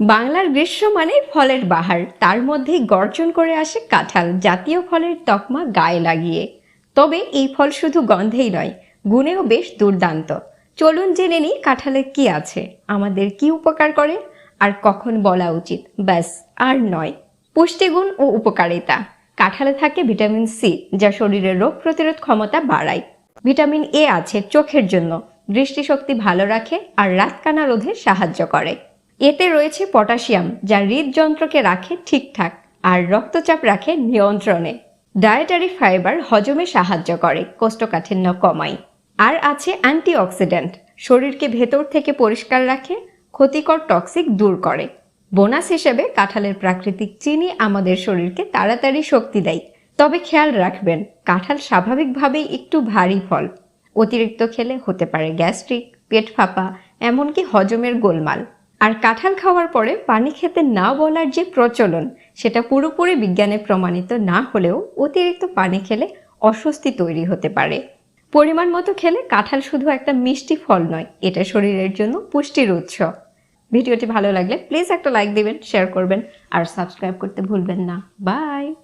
বাংলার গ্রীষ্ম মানে ফলের বাহার। তার মধ্যেই গর্জন করে আসে কাঁঠাল, জাতীয় ফলের তকমা গায়ে লাগিয়ে। তবে এই ফল শুধু গন্ধেই নয়, গুণেও বেশ দুর্দান্ত। চলুন জেনে নিই কাঁঠালের কি আছে। আমাদের কি উপকার করে আর কখন বলা উচিত। ব্যাস, আর নয়। পুষ্টিগুণ ও উপকারিতা। কাঁঠালে থাকে ভিটামিন সি, যা শরীরের রোগ প্রতিরোধ ক্ষমতা বাড়ায়। ভিটামিন এ আছে চোখের জন্য। দৃষ্টিশক্তি ভালো রাখে আর রাতকানা রোধে সাহায্য করে। এতে রয়েছে পটাশিয়াম, যা হৃদযন্ত্রকে রাখে ঠিকঠাক আর রক্তচাপ রাখে নিয়ন্ত্রণে। ডায়েটারি ফাইবার হজমে সাহায্য করে, কোষ্ঠকাঠিন্য কমায়। আর আছে অ্যান্টিঅক্সিডেন্ট, শরীরকে ভেতর থেকে পরিষ্কার রাখে, ক্ষতিকর টক্সিক দূর করে। বোনাস হিসেবে কাঁঠালের প্রাকৃতিক চিনি আমাদের শরীরকে তাড়াতাড়ি শক্তি দেয়। তবে খেয়াল রাখবেন, কাঁঠাল স্বাভাবিকভাবেই একটু ভারী ফল। অতিরিক্ত খেলে হতে পারে গ্যাস্ট্রিক, পেট ফাঁপা, এমনকি হজমের গোলমাল। আর কাঁঠাল খাওয়ার পরে পানি খেতে না বলার যে প্রচলন, সেটা পুরোপুরি বিজ্ঞানে প্রমাণিত না হলেও অতিরিক্ত পানি খেলে অস্বস্তি তৈরি হতে পারে। পরিমাণ মতো খেলে কাঁঠাল শুধু একটা মিষ্টি ফল নয়, এটা শরীরের জন্য পুষ্টির উৎস। ভিডিওটি ভালো লাগলে প্লিজ একটা লাইক দিবেন, শেয়ার করবেন, আর সাবস্ক্রাইব করতে ভুলবেন না। বাই!